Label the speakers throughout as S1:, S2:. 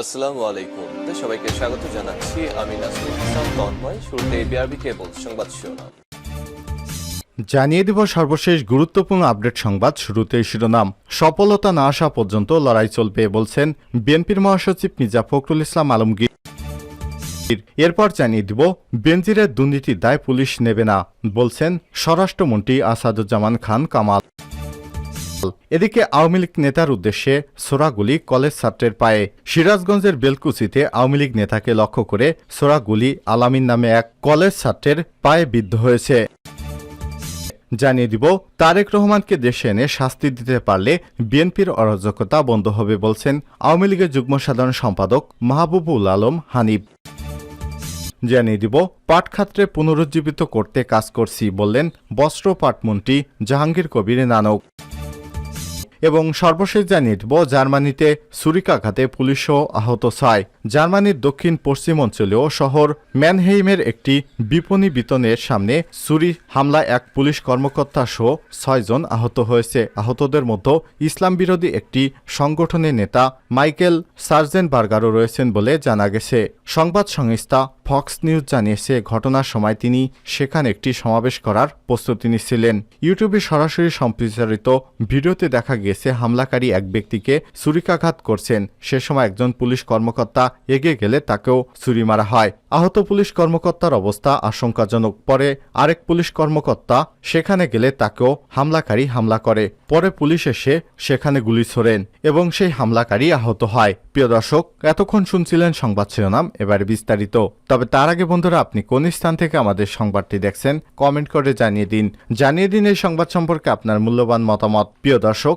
S1: আসসালামু আলাইকুম সবাইকে স্বাগত জানাচ্ছি আমি নাসরুল হাসান তন্ময় শুরুতে বিআরবি কেবল সংবাদ শিরোনাম
S2: জানিয়ে দিব সর্বশেষ গুরুত্বপূর্ণ আপডেট সংবাদ শুরুতে শিরোনাম সফলতা না আসা পর্যন্ত লড়াই চলবে বলছেন বিএনপির মহাসচিব মির্জা ফখরুল ইসলাম আলমগীর এরপর জানিয়ে দিব বেনজিরের দুর্নীতির দায় পুলিশ নেবে না বলছেন স্বরাষ্ট্রমন্ত্রী আসাদুজ্জামান খান কামাল এদিকে আওয়ামী লীগ নেতার উদ্দেশ্যে সোরাগুলি কলেজ ছাত্রের পায়ে সিরাজগঞ্জের বেলকুচিতে আওয়ামী লীগ নেতাকে লক্ষ্য করে সোরাগুলি আলামিন নামে এক কলেজ ছাত্রের পায়ে বিদ্ধ হয়েছে জানিয়ে দিব তারেক রহমানকে দেশে এনে শাস্তি দিতে পারলে বিএনপির অরাজকতা বন্ধ হবে বলছেন আওয়ামী লীগের যুগ্ম সাধারণ সম্পাদক মাহবুবুল আলম হানিফ জানিয়ে দিব পাটক্ষেত্রে পুনরুজ্জীবিত করতে কাজ করছি বললেন বস্ত্র পাটমন্ত্রী জাহাঙ্গীর কবির নানক এবং সর্বশেষ জানিয়ে দেব জার্মানিতে সুরিকাঘাতে পুলিশও আহত ছায় জার্মানির দক্ষিণ পশ্চিম অঞ্চলেও শহর ম্যানহেইমের একটি বিপণী বিতনের সামনে সুরি হামলায় এক পুলিশ কর্মকর্তা সহ ছয়জন আহত হয়েছে আহতদের মধ্যে ইসলাম বিরোধী একটি সংগঠনের নেতা মাইকেল সার্জেন বার্গারও রয়েছেন বলে জানা গেছে সংবাদ সংস্থা ফক্স নিউজ জানিয়েছে ঘটনার সময় তিনি সেখানে একটি সমাবেশ করার প্রস্তুতি নিচ্ছিলেন ইউটিউবে সরাসরি সম্প্রচারিত ভিডিওতে দেখা গিয়েছে গেছে হামলাকারী এক ব্যক্তিকে ছুরিকাঘাত করছেন সে সময় একজন পুলিশ কর্মকর্তা এগে গেলে তাকেও ছুরি মারা হয় আহত পুলিশ কর্মকর্তার অবস্থা আশঙ্কাজনক পরে আরেক পুলিশ কর্মকর্তা সেখানে গেলে তাকেও হামলাকারী হামলা করে পরে পুলিশ এসে সেখানে গুলি ছোড়েন এবং সেই হামলাকারী আহত হয় প্রিয় দর্শক এতক্ষণ শুনছিলেন সংবাদ শিরোনাম এবার বিস্তারিত তবে তার আগে বন্ধুরা আপনি কোন স্থান থেকে আমাদের সংবাদটি দেখছেন কমেন্ট করে জানিয়ে দিন জানিয়ে দিন এই সংবাদ সম্পর্কে আপনার মূল্যবান মতামত প্রিয় দর্শক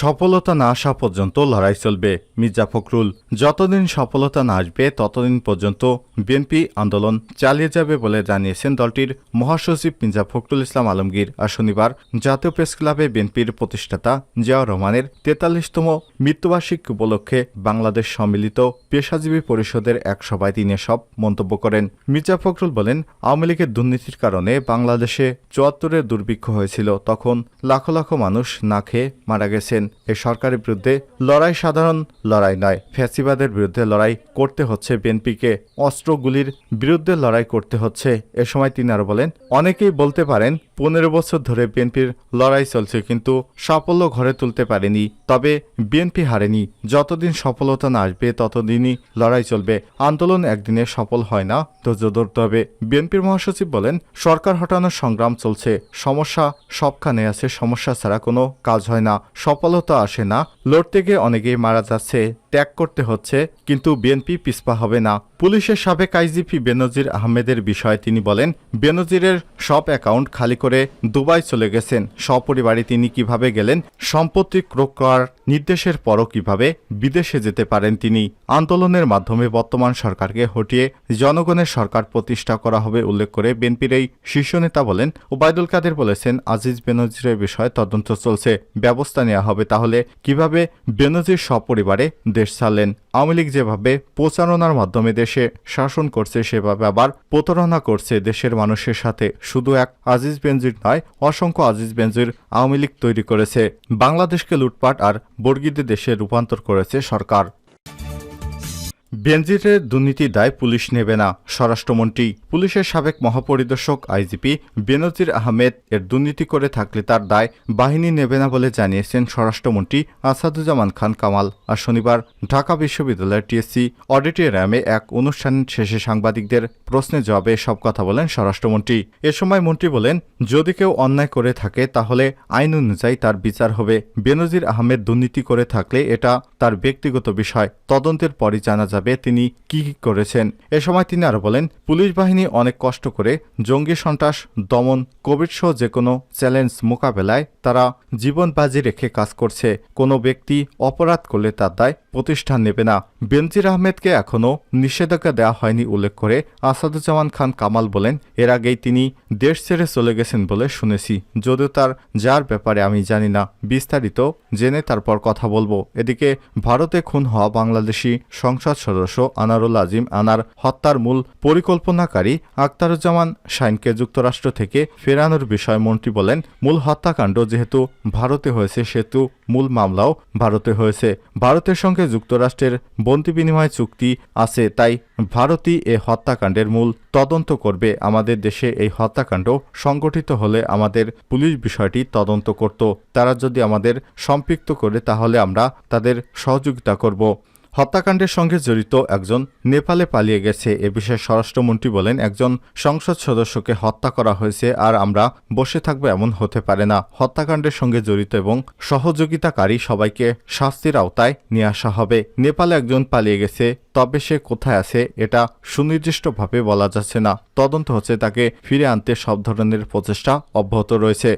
S2: সফলতা না আসা পর্যন্ত লড়াই চলবে মির্জা ফখরুল যতদিন সফলতা না আসবে ততদিন পর্যন্ত বিএনপি আন্দোলন চালিয়ে যাবে বলে জানিয়েছেন দলটির মহাসচিব মির্জা ফখরুল ইসলাম আলমগীর আর শনিবার জাতীয় প্রেস ক্লাবে বিএনপির প্রতিষ্ঠাতা জিয়া রহমানের তেতাল্লিশতম মৃত্যুবার্ষিকী উপলক্ষে বাংলাদেশ সম্মিলিত পেশাজীবী পরিষদের এক সভায় তিনি সব মন্তব্য করেন মির্জা ফখরুল বলেন আওয়ামী লীগের দুর্নীতির কারণে বাংলাদেশে চুয়াত্তরের দুর্ভিক্ষ হয়েছিল তখন লাখো লাখো মানুষ না খেয়ে মারা গেছেন এ সরকারের বিরুদ্ধে লড়াই সাধারণ লড়াই নয় ফ্যাসিবাদের বিরুদ্ধে লড়াই করতে হচ্ছে বিএনপিকে অস্ত্রগুলির বিরুদ্ধে লড়াই করতে হচ্ছে এ সময় তিনি আরও বলেন অনেকেই বলতে পারেন পনেরো বছর ধরে বিএনপির লড়াই চলছে কিন্তু সাফল্য ঘরে তুলতে পারেনি তবে বিএনপি হারেনি যতদিন সফলতা না আসবে ততদিনই লড়াই চলবে আন্দোলন একদিনে সফল হয় না ধৈর্য ধরতে হবে বিএনপির মহাসচিব বলেন সরকার হটানোর সংগ্রাম চলছে সমস্যা সবখানে আছে সমস্যা ছাড়া কোনো কাজ হয় না সফল সফলতা আসে না লড়তে গিয়ে অনেকেই মারা যাচ্ছে ত্যাগ করতে হচ্ছে কিন্তু বিএনপি পিসপা হবে না পুলিশের সাবেক আইজিপি বেনজির আহমেদের বিষয়ে তিনি বলেন বেনজিরের সব অ্যাকাউন্ট খালি করে দুবাই চলে গেছেন সপরিবারে তিনি কিভাবে গেলেন সম্পত্তি ক্রোক করার নির্দেশের পরও কিভাবে বিদেশে যেতে পারেন তিনি আন্দোলনের মাধ্যমে বর্তমান সরকারকে হটিয়ে জনগণের সরকার প্রতিষ্ঠা করা হবে উল্লেখ করে বিএনপির এই শীর্ষ নেতা বলেন ওবায়দুল কাদের বলেছেন আজিজ বেনজিরের বিষয়ে তদন্ত চলছে ব্যবস্থা নেওয়া হবে তাহলে কিভাবে বেনজির সপরিবারে দেশ দেশ ছাড়লেন আওয়ামী লীগ যেভাবে প্রচারণার মাধ্যমে দেশে শাসন করছে সেভাবে আবার প্রতারণা করছে দেশের মানুষের সাথে শুধু এক আজিজ বেঞ্জির নয় অসংখ্য আজিজ বেঞ্জির আওয়ামী লীগ তৈরি করেছে বাংলাদেশকে লুটপাট আর বর্গীদের দেশে রূপান্তর করেছে সরকার বেনজিরের দুর্নীতি দায় পুলিশ নেবে না স্বরাষ্ট্রমন্ত্রী পুলিশের সাবেক মহাপরিদর্শক আইজিপি বেনজির আহমেদ এর দুর্নীতি করে থাকলে তার দায় বাহিনী নেবে না বলে জানিয়েছেন স্বরাষ্ট্রমন্ত্রী আসাদুজ্জামান খান কামাল আর শনিবার ঢাকা বিশ্ববিদ্যালয়ের টিএসসি অডিটোরিয়ামে এক অনুষ্ঠান শেষে সাংবাদিকদের প্রশ্নের জবাবে সব কথা বলেন স্বরাষ্ট্রমন্ত্রী এ সময় মন্ত্রী বলেন যদি কেউ অন্যায় করে থাকে তাহলে আইন অনুযায়ী তার বিচার হবে বেনজির আহমেদ দুর্নীতি করে থাকলে এটা তার ব্যক্তিগত বিষয় তদন্তের পরই জানা যাবে হিসাবে তিনি কি কি করেছেন এ সময় তিনি আরও বলেন পুলিশ বাহিনী অনেক কষ্ট করে জঙ্গি সন্ত্রাস দমন কোভিড সহ যে কোনো চ্যালেঞ্জ মোকাবেলায় তারা জীবন বাজি রেখে কাজ করছে কোনো ব্যক্তি অপরাধ করলে তার দায় প্রতিষ্ঠান নেবে না বেনজির আহমেদকে এখনও নিষেধাজ্ঞা দেওয়া হয়নি উল্লেখ করে আসাদুজ্জামান খান কামাল বলেন এর আগেই তিনি দেশ ছেড়ে চলে গেছেন বলে শুনেছি যদিও তার যার ব্যাপারে আমি জানি না বিস্তারিত জেনে তারপর কথা বলবো এদিকে ভারতে খুন হওয়া বাংলাদেশি সংসদ সদস্য আনারুল আজিম আনার হত্যার মূল পরিকল্পনাকারী আক্তারুজ্জামান শাইনকে যুক্তরাষ্ট্র থেকে ফেরানোর বিষয়ে মন্ত্রী বলেন মূল হত্যাকাণ্ড যেহেতু ভারতে হয়েছে সেহেতু মূল মামলাও ভারতে হয়েছে ভারতের সঙ্গে যুক্তরাষ্ট্রের বন্দি বিনিময় চুক্তি আছে তাই ভারতই এ হত্যাকাণ্ডের মূল তদন্ত করবে আমাদের দেশে এই হত্যাকাণ্ড সংগঠিত হলে আমাদের পুলিশ বিষয়টি তদন্ত করত তারা যদি আমাদের সম্পৃক্ত করে তাহলে আমরা তাদের সহযোগিতা করব হত্যাকাণ্ডের সঙ্গে জড়িত একজন নেপালে পালিয়ে গেছে এ বিষয়ে স্বরাষ্ট্রমন্ত্রী বলেন একজন সংসদ সদস্যকে হত্যা করা হয়েছে আর আমরা বসে থাকবো এমন হতে পারে না হত্যাকাণ্ডের সঙ্গে জড়িত এবং সহযোগিতাকারী সবাইকে শাস্তির আওতায় নিয়ে আসা হবে নেপালে একজন পালিয়ে গেছে তবে সে কোথায় আছে এটা সুনির্দিষ্টভাবে বলা যাচ্ছে না তদন্ত হচ্ছে তাকে ফিরে আনতে সব ধরনের প্রচেষ্টা অব্যাহত রয়েছে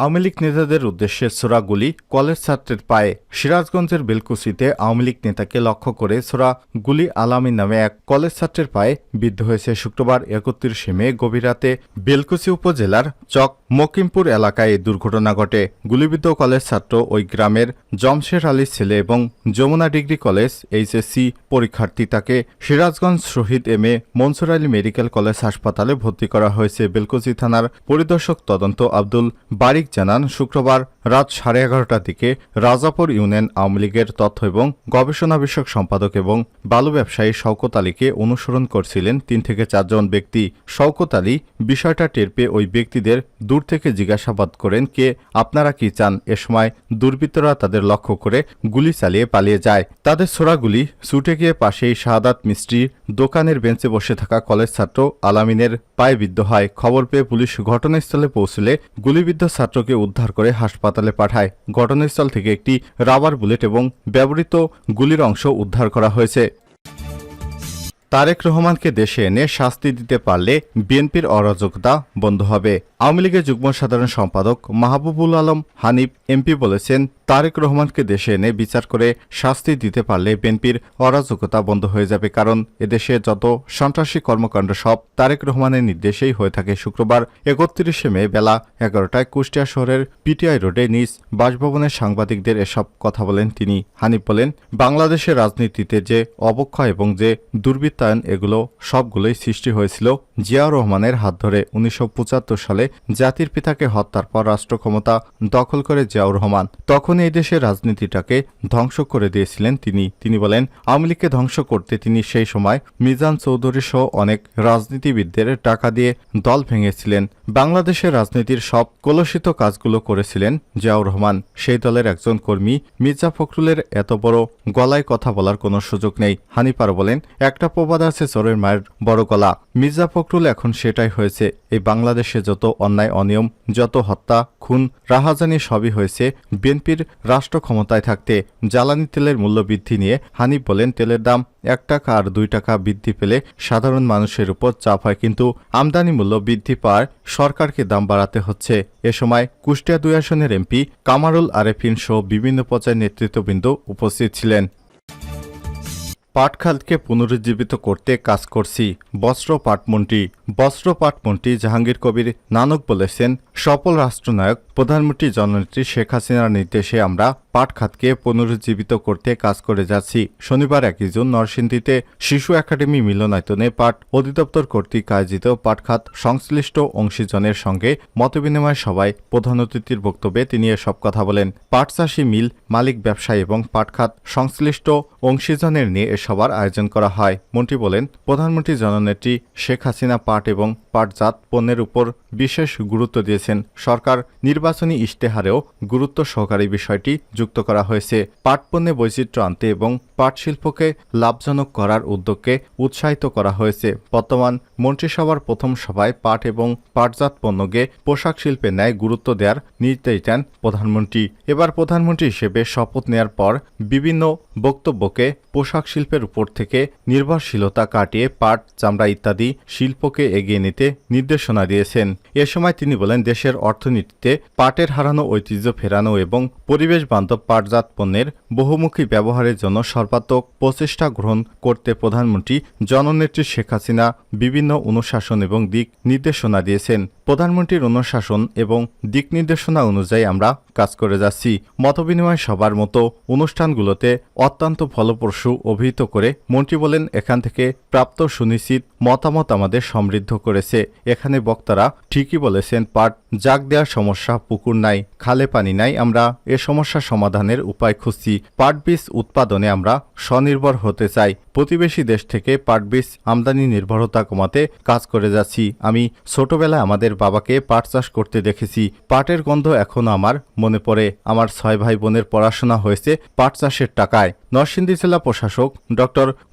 S2: আওয়ামী লীগ নেতাদের উদ্দেশ্যে সোরাগুলি কলেজ ছাত্রের পায়ে সিরাজগঞ্জের বেলকুচিতে আওয়ামী লীগ নেতাকে লক্ষ্য করে সোরা গুলি আলামী নামে এক কলেজ ছাত্রের পায়ে বিদ্ধ হয়েছে শুক্রবার একত্রিশে মে গভীর রাতে বেলকুচি উপজেলার চক মকিমপুর এলাকায় দুর্ঘটনা ঘটে গুলিবিদ্ধ কলেজ ছাত্র ওই গ্রামের জমশের আলীর ছেলে এবং যমুনা ডিগ্রি কলেজ এইচএসসি পরীক্ষার্থী তাকে Sirajganj Shahid M A Mansur Ali medical college হাসপাতালে ভর্তি করা হয়েছে বেলকুচি থানার পরিদর্শক তদন্ত আব্দুল বাড়ি মালিক জানান শুক্রবার রাত সাড়ে এগারোটার দিকে রাজাপুর ইউনিয়ন আওয়ামী লীগের তথ্য এবং গবেষণা বিষয়ক সম্পাদক এবং বালু ব্যবসায়ী শওকত আলীকে অনুসরণ করছিলেন তিন থেকে চারজন ব্যক্তি শওকত আলী বিষয়টা টের পেয়ে ওই ব্যক্তিদের দূর থেকে জিজ্ঞাসাবাদ করেন কে আপনারা কি চান এ সময় দুর্বৃত্তরা তাদের লক্ষ্য করে গুলি চালিয়ে পালিয়ে যায় তাদের ছোড়াগুলি ছুটে গিয়ে পাশেই শাহাদাত মিস্ত্রি দোকানের বেঞ্চে বসে থাকা কলেজ ছাত্র আলামিনের পায়ে বিদ্ধ হয় খবর পেয়ে পুলিশ ঘটনাস্থলে পৌঁছলে গুলিবিদ্ধ ছাত্র ছাত্রকে উদ্ধার করে হাসপাতালে পাঠায় ঘটনাস্থল থেকে একটি রাবার বুলেট এবং ব্যবহৃত গুলির অংশ উদ্ধার করা হয়েছে তারেক রহমানকে দেশে এনে শাস্তি দিতে পারলে বিএনপির অরাজকতা বন্ধ হবে আওয়ামী লীগের যুগ্ম সাধারণ সম্পাদক মাহবুবুল আলম হানিফ এমপি বলেছেন তারেক রহমানকে দেশে এনে বিচার করে শাস্তি দিতে পারলে বিএনপির অরাজকতা বন্ধ হয়ে যাবে কারণ এদেশে যত সন্ত্রাসী কর্মকাণ্ড সব তারেক রহমানের নির্দেশেই হয়ে থাকে শুক্রবার একত্রিশে মে বেলা এগারোটায় কুষ্টিয়া শহরের পিটিআই রোডে নিজ বাসভবনের সাংবাদিকদের এসব কথা বলেন তিনি হানিফ বলেন বাংলাদেশের রাজনীতিতে যে অবক্ষয় এবং যে দুর্বৃত্তায়ন এগুলো সবগুলোই সৃষ্টি হয়েছিল জিয়া রহমানের হাত ধরে উনিশশো সালে জাতির পিতাকে হত্যার পর রাষ্ট্র ক্ষমতা দখল করে জিয়াউর রহমান তখনই এই দেশের রাজনীতিটাকে ধ্বংস করে দিয়েছিলেন তিনি তিনি বলেন আওয়ামী লীগকে ধ্বংস করতে তিনি সেই সময় মিজান চৌধুরী সহ অনেক রাজনীতিবিদদের টাকা দিয়ে দল ভেঙেছিলেন বাংলাদেশের রাজনীতির সব কলসিত কাজগুলো করেছিলেন জিয়াউর রহমান সেই দলের একজন কর্মী মির্জা ফখরুলের এত বড় গলায় কথা বলার কোনো সুযোগ নেই হানিপার বলেন একটা প্রবাদ আছে চোরের মায়ের বড় গলা মির্জা ফখরুল এখন সেটাই হয়েছে এই বাংলাদেশে যত অন্যায় অনিয়ম যত হত্যা খুন রাহাজানি সবই হয়েছে বিএনপির রাষ্ট্র ক্ষমতায় থাকতে জ্বালানি তেলের মূল্য বৃদ্ধি নিয়ে হানিফ বলেন তেলের দাম এক টাকা আর দুই টাকা বৃদ্ধি পেলে সাধারণ মানুষের উপর চাপ হয় কিন্তু আমদানি মূল্য বৃদ্ধি পাওয়ার সরকারকে দাম বাড়াতে হচ্ছে এ সময় কুষ্টিয়া দুই আসনের এমপি কামারুল আরেফিন সহ বিভিন্ন পর্যায়ের নেতৃত্ববৃন্দ উপস্থিত ছিলেন পাটখালকে পুনরুজ্জীবিত করতে কাজ করছি বস্ত্র পাটমন্ত্রী বস্ত্র পাটমন্ত্রী জাহাঙ্গীর কবির নানক বলেছেন সফল রাষ্ট্রনায়ক প্রধানমন্ত্রী জননেত্রী শেখ হাসিনার নির্দেশে আমরা পাট খাতকে পুনরুজ্জীবিত করতে কাজ করে যাচ্ছি শনিবার একই জুন নরসিংদীতে শিশু একাডেমি মিলনায়তনে পাট অধিদপ্তর কর্তৃক আয়োজিত পাটখাত সংশ্লিষ্ট অংশীজনের সঙ্গে মতবিনিময় সভায় প্রধান অতিথির বক্তব্যে তিনি এসব কথা বলেন পাট চাষি মিল মালিক ব্যবসায়ী এবং পাটখাত সংশ্লিষ্ট অংশীজনের নিয়ে এ আয়োজন করা হয় মন্ত্রী বলেন প্রধানমন্ত্রী জননেত্রী শেখ হাসিনা পাট এবং পাটজাত পণ্যের উপর বিশেষ গুরুত্ব দিয়েছেন সরকার নির্বাচনী ইশতেহারেও গুরুত্ব সহকারী বিষয়টি যুক্ত করা হয়েছে পাট পণ্যে বৈচিত্র্য আনতে এবং পাট শিল্পকে লাভজনক করার উদ্যোগকে উৎসাহিত করা হয়েছে বর্তমান মন্ত্রিসভার প্রথম সভায় পাট এবং পাটজাত পণ্যকে পোশাক শিল্পে ন্যায় গুরুত্ব দেওয়ার নির্দেশ দেন প্রধানমন্ত্রী এবার প্রধানমন্ত্রী হিসেবে শপথ নেয়ার পর বিভিন্ন বক্তব্যকে পোশাক শিল্পের উপর থেকে নির্ভরশীলতা কাটিয়ে পাট চামড়া ইত্যাদি শিল্পকে এগিয়ে নিতে নির্দেশনা দিয়েছেন এ সময় তিনি বলেন দেশের অর্থনীতিতে পাটের হারানো ঐতিহ্য ফেরানো এবং পরিবেশ বান্ধব পাটজাত পণ্যের বহুমুখী ব্যবহারের জন্য সর্বাত্মক প্রচেষ্টা গ্রহণ করতে প্রধানমন্ত্রী জননেত্রী শেখ হাসিনা বিভিন্ন অনুশাসন এবং দিক নির্দেশনা দিয়েছেন প্রধানমন্ত্রীর অনুশাসন এবং দিক নির্দেশনা অনুযায়ী আমরা কাজ করে যাচ্ছি মতবিনিময় সবার মতো অনুষ্ঠানগুলোতে অত্যন্ত ফলপ্রসূ অভিহিত করে মন্ত্রী বলেন এখান থেকে প্রাপ্ত সুনিশ্চিত মতামত আমাদের সমৃদ্ধ করেছে এখানে বক্তারা ঠিকই বলেছেন পাট জাগ দেওয়ার সমস্যা পুকুর নাই খালে পানি নাই আমরা এ সমস্যা সমাধানের উপায় খুঁজছি পাট বীজ উৎপাদনে আমরা স্বনির্ভর হতে চাই প্রতিবেশী দেশ থেকে পাট বীজ আমদানি নির্ভরতা কমাতে কাজ করে যাচ্ছি আমি ছোটবেলায় আমাদের বাবাকে পাট চাষ করতে দেখেছি পাটের গন্ধ এখনও আমার মনে পড়ে আমার ছয় ভাই বোনের পড়াশোনা হয়েছে পাট চাষের টাকায় সভায় নরসিংদী জেলা প্রশাসক ড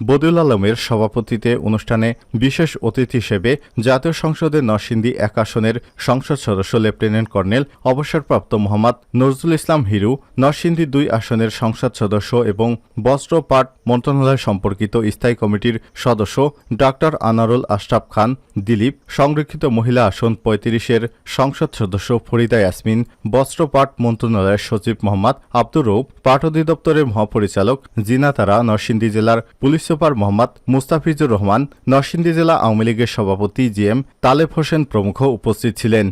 S2: বদুল আলমের সভাপতিতে অনুষ্ঠানে বিশেষ অতিথি হিসেবে জাতীয় সংসদে নরসিংদী এক আসনের সংসদ সদস্য লেফটেন্যান্ট কর্নেল অবসরপ্রাপ্ত মোহাম্মদ নজরুল ইসলাম হিরু নরসিংদী দুই আসনের সংসদ সদস্য এবং বস্ত্র পাট মন্ত্রণালয় সম্পর্কিত স্থায়ী কমিটির সদস্য ড আনারুল আশরাফ খান দিলীপ সংরক্ষিত মহিলা আসন পঁয়ত্রিশের সংসদ সদস্য ফরিদা ইয়াসমিন বস্ত্র পাট মন্ত্রণালয়ের সচিব মোহাম্মদ আব্দুর রৌফ পাট অধিদপ্তরের মহাপরিচালক পরিচালক জিনা তারা নরসিংদী জেলার পুলিশ সুপার মোহাম্মদ মুস্তাফিজুর রহমান নরসিংদী জেলা আওয়ামী লীগের সভাপতি জি এম তালেব হোসেন প্রমুখ উপস্থিত ছিলেন